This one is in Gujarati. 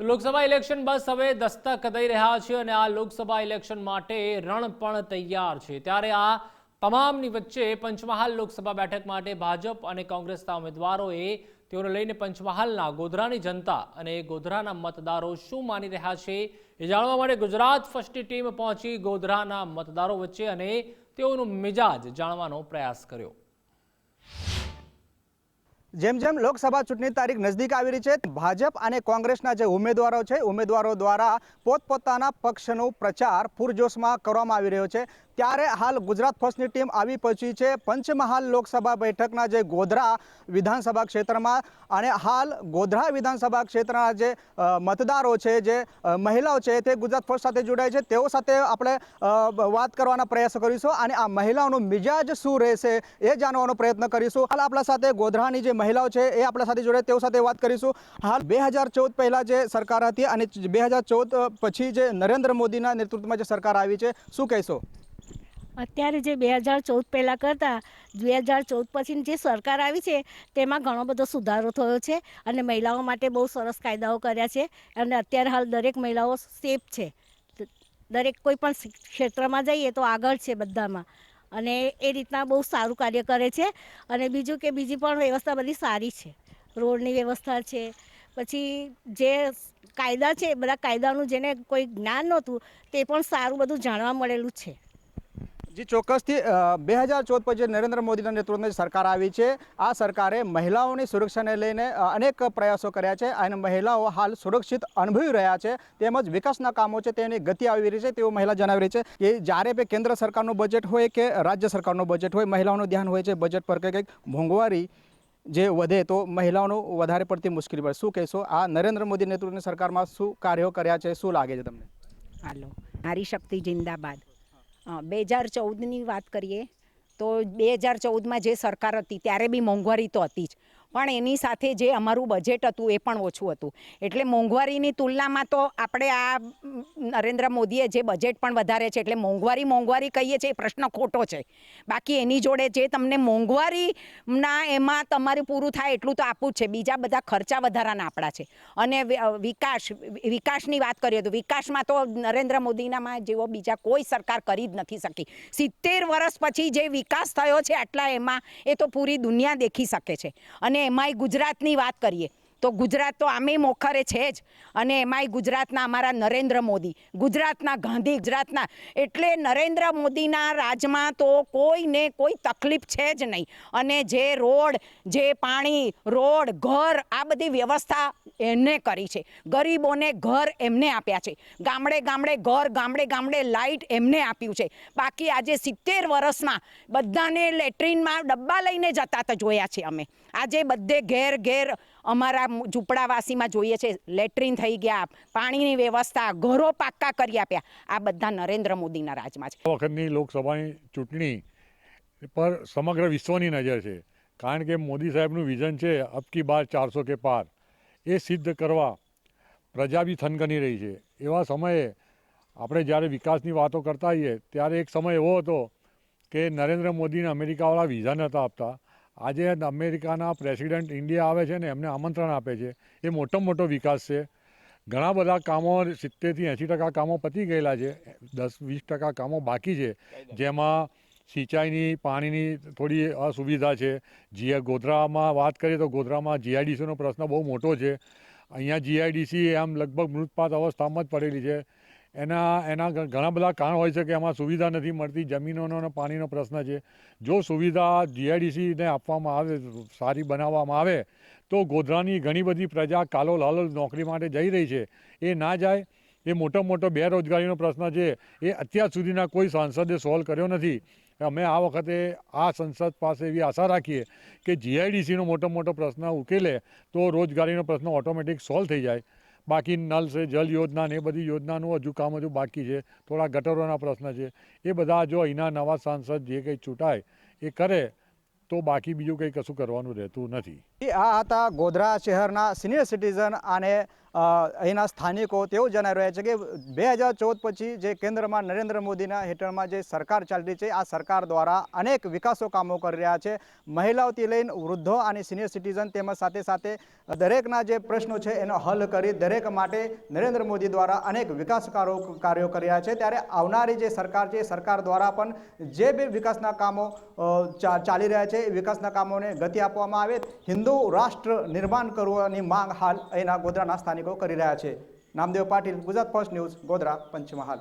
તો લોકસભા ઇલેક્શન બસ હવે દસ્તક દઈ રહ્યા છે અને આ લોકસભા ઇલેક્શન માટે રણ પણ તૈયાર છે. ત્યારે આ તમામની વચ્ચે પંચમહાલ લોકસભા બેઠક માટે ભાજપ અને કોંગ્રેસના ઉમેદવારોએ તેઓને લઈને પંચમહાલના ગોધરાની જનતા અને ગોધરાના મતદારો શું માની રહ્યા છે એ જાણવા માટે ગુજરાત ફર્સ્ટની ટીમ પહોંચી ગોધરાના મતદારો વચ્ચે અને તેઓનું મિજાજ જાણવાનો પ્રયાસ કર્યો. જેમ જેમ લોકસભા ચૂંટણી તારીખ નજદીક આવી રહી છે, ભાજપ અને કોંગ્રેસના જે ઉમેદવારો છે, ઉમેદવારો દ્વારા પોતપોતાના પક્ષનો પ્રચાર પૂરજોશમાં કરવામાં આવી રહ્યો છે. ત્યારે હાલ ગુજરાત ફર્સ્ટની ટીમ આવી પહોંચી છે. પંચમહાલ લોકસભા બેઠકના જે ગોધરા વિધાનસભા ક્ષેત્રમાં અને હાલ ગોધરા વિધાનસભા ક્ષેત્રના જે મતદારો છે, જે મહિલાઓ છે, તે ગુજરાત ફર્સ્ટ સાથે જોડાય છે. તેઓ સાથે આપણે વાત કરવાના પ્રયાસ કરીશું અને આ મહિલાઓનો મિજાજ શું રહેશે એ જાણવાનો પ્રયત્ન કરીશું. હાલ આપણા સાથે ગોધરાની જે મહિલાઓ છે એ આપણા સાથે જોડે તેઓ સાથે વાત કરીશું. હાલ બે હજાર ચૌદ પહેલાં જે સરકાર હતી અને બે હજાર ચૌદ પછી જે નરેન્દ્ર મોદીના નેતૃત્વમાં જે સરકાર આવી છે, શું કહેશો? અત્યારે જે બે હજાર ચૌદ પહેલાં કરતાં, બે હજાર ચૌદ પછીની જે સરકાર આવી છે, તેમાં ઘણો બધો સુધારો થયો છે અને મહિલાઓ માટે બહુ સરસ કાયદાઓ કર્યા છે અને અત્યારે હાલ દરેક મહિલાઓ સેફ છે. દરેક કોઈ પણ ક્ષેત્રમાં જઈએ તો આગળ છે બધામાં અને એ રીતના બહુ સારું કાર્ય કરે છે અને બીજું કે બીજી પણ વ્યવસ્થા બધી સારી છે. રોડની વ્યવસ્થા છે, પછી જે કાયદા છે, બધા કાયદાનું જેને કોઈ જ્ઞાન નહોતું તે પણ સારું બધું જાણવા મળેલું છે. જી ચોક્કસથી બે હજાર ચૌદ પછી નરેન્દ્ર મોદીના નેતૃત્વની સરકાર આવી છે, આ સરકારે મહિલાઓની સુરક્ષાને લઈને અનેક પ્રયાસો કર્યા છે. અને મહિલાઓ હાલ સુરક્ષિત અનુભવી રહ્યા છે. તેમજ વિકાસના કામો છે, તેની ગતિ આવી રહી છે તેવું મહિલા જણાવી રહી છે કે જ્યારે પણ કેન્દ્ર સરકારનું બજેટ હોય કે રાજ્ય સરકારનું બજેટ હોય, મહિલાઓનું ધ્યાન હોય છે, બજેટ પર કે કંઈક મોંઘવારી જે વધે, તો મહિલાઓનું વધારે પડતી મુશ્કેલી પડે. શું કહેશો? આ નરેન્દ્ર મોદી નેતૃત્વની સરકારમાં શું કાર્યો કર્યા છે? શું લાગે છે તમને? હાલો. નારી શક્તિ જિંદાબાદ. બે હજાર ચૌદની વાત કરીએ, તો બે હજાર ચૌદમાં જે સરકાર હતી, ત્યારે બી મોંઘવારી તો હતી જ. પણ એની સાથે જે અમારું બજેટ હતું એ પણ ઓછું હતું. એટલે મોંઘવારીની તુલનામાં તો આપણે આ નરેન્દ્ર મોદીએ જે બજેટ પણ વધારે છે એટલે મોંઘવારી મોંઘવારી કહીએ છીએ એ પ્રશ્ન ખોટો છે. બાકી એની જોડે જે તમને મોંઘવારીના એમાં તમારું પૂરું થાય એટલું તો આપવું જ છે. બીજા બધા ખર્ચા વધારાના આપણા છે. અને વિકાસ, વિકાસની વાત કરીએ તો વિકાસમાં તો નરેન્દ્ર મોદીનામાં જેવો બીજા કોઈ સરકાર કરી જ નથી શકી. સિત્તેર વર્ષ પછી જે વિકાસ થયો છે આટલા એમાં એ તો પૂરી દુનિયા દેખી શકે છે. અને એમાંય ગુજરાતની વાત કરીએ. તો ગુજરાત તો આમે મોખરે છે જ. અને એમાંય ગુજરાતના અમારા નરેન્દ્ર મોદી. ગુજરાતના ગાંધી, ગુજરાતના એટલે નરેન્દ્ર મોદીના રાજમાં તો કોઈને કોઈ તકલીફ છે જ નહીં. અને જે રોડ, જે પાણી, રોડ, ઘર આ બધી વ્યવસ્થા એમને કરી છે. ગરીબોને ઘર એમને આપ્યા છે. ગામડે ગામડે ઘર, ગામડે ગામડે લાઇટ એમને આપ્યું છે. બાકી આજે સિત્તેર વર્ષમાં બધાને લેટ્રિનમાં ડબ્બા લઈને જતા તો જોયા છે અમે. આજે બધે ઘેર ઘેર અમારા ઝૂંપડાવાસીમાં જોઈએ છે, લેટ્રિન થઈ ગયા, પાણીની વ્યવસ્થા, ઘરો પાક્કા કરી આપ્યા. આ બધા નરેન્દ્ર મોદીના રાજમાં છે. વખતની લોકસભાની ચૂંટણી પર સમગ્ર વિશ્વની નજર છે. કારણ કે મોદી સાહેબનું વિઝન છે અબકી બાર ચારસો કે પાર. એ સિદ્ધ કરવા પ્રજા બી થનગની રહી છે. એવા સમયે આપણે જ્યારે વિકાસની વાતો કરતા હોઈએ ત્યારે એક સમય એવો હતો કે નરેન્દ્ર મોદીને અમેરિકાવાળા વિઝા નહોતા આપતા. આજે અમેરિકાના પ્રેસિડેન્ટ ઇન્ડિયા આવે છે ને એમને આમંત્રણ આપે છે. એ મોટો મોટો વિકાસ છે. ઘણા બધા કામો સિત્તેરથી એંસી ટકા કામો પતી ગયેલા છે. દસ, વીસ ટકા કામો બાકી છે. જેમાં સિંચાઈની, પાણીની થોડી અસુવિધા છે. જીએ ગોધરામાં વાત કરીએ તો ગોધરામાં જીઆઈડીસીનો પ્રશ્ન બહુ મોટો છે. અહીંયા જીઆઈડીસી આમ લગભગ મૃતપાત અવસ્થામાં જ પડેલી છે. એના એના ઘણા બધા કારણ હોય છે કે એમાં સુવિધા નથી મળતી, જમીનોનો અને પાણીનો પ્રશ્ન છે. જો સુવિધા જીઆઈડીસીને આપવામાં આવે, સારી બનાવવામાં આવે, તો ગોધરાની ઘણી બધી પ્રજા કાલો લાલો નોકરી માટે જઈ રહી છે. એ ના જાય, એ મોટો મોટો બેરોજગારીનો પ્રશ્ન છે. એ અત્યાર સુધીના કોઈ સાંસદે સોલ્વ કર્યો નથી. અમે આ વખતે આ સંસદ પાસે એવી આશા રાખીએ કે જીઆઈડીસીનો મોટો મોટો પ્રશ્ન ઉકેલે, તો રોજગારીનો પ્રશ્ન ઓટોમેટિક સોલ્વ થઈ જાય. બાકી નલ છે, જલ યોજના ને એ બધી યોજનાનું હજુ કામ હજુ બાકી છે. થોડા ગટરોના પ્રશ્ન છે. એ બધા જો અહીંના નવા સાંસદ જે કંઈ ચૂંટાય, એ કરે તો બાકી બીજું કંઈ કશું કરવાનું રહેતું નથી. આ હતા ગોધરા શહેરના સિનિયર સિટીઝન અને અહીંના સ્થાનિકો તેઓ જણાવી રહ્યા છે કે બે હજાર ચૌદ પછી જે કેન્દ્રમાં નરેન્દ્ર મોદીના હેઠળમાં જે સરકાર ચાલી છે, આ સરકાર દ્વારા અનેક વિકાસો કામો કરી રહ્યા છે. મહિલાઓથી લઈને વૃદ્ધો અને સિનિયર સિટીઝન તેમજ સાથે સાથે દરેકના જે પ્રશ્નો છે એનો હલ કરી દરેક માટે નરેન્દ્ર મોદી દ્વારા અનેક વિકાસ કાર્યો કાર્યો કર્યા છે. ત્યારે આવનારી જે સરકાર છે, એ સરકાર દ્વારા પણ જે બી વિકાસના કામો ચાલી રહ્યા છે, એ વિકાસના કામોને ગતિ આપવામાં આવે. હિન્દુ રાષ્ટ્ર નિર્માણ કરવાની માંગ હાલ અહીંના ગોધરાના સ્થાનિકો કરી રહ્યા છે. Namdev Patil Gujarat first news Godhra Panchmahal.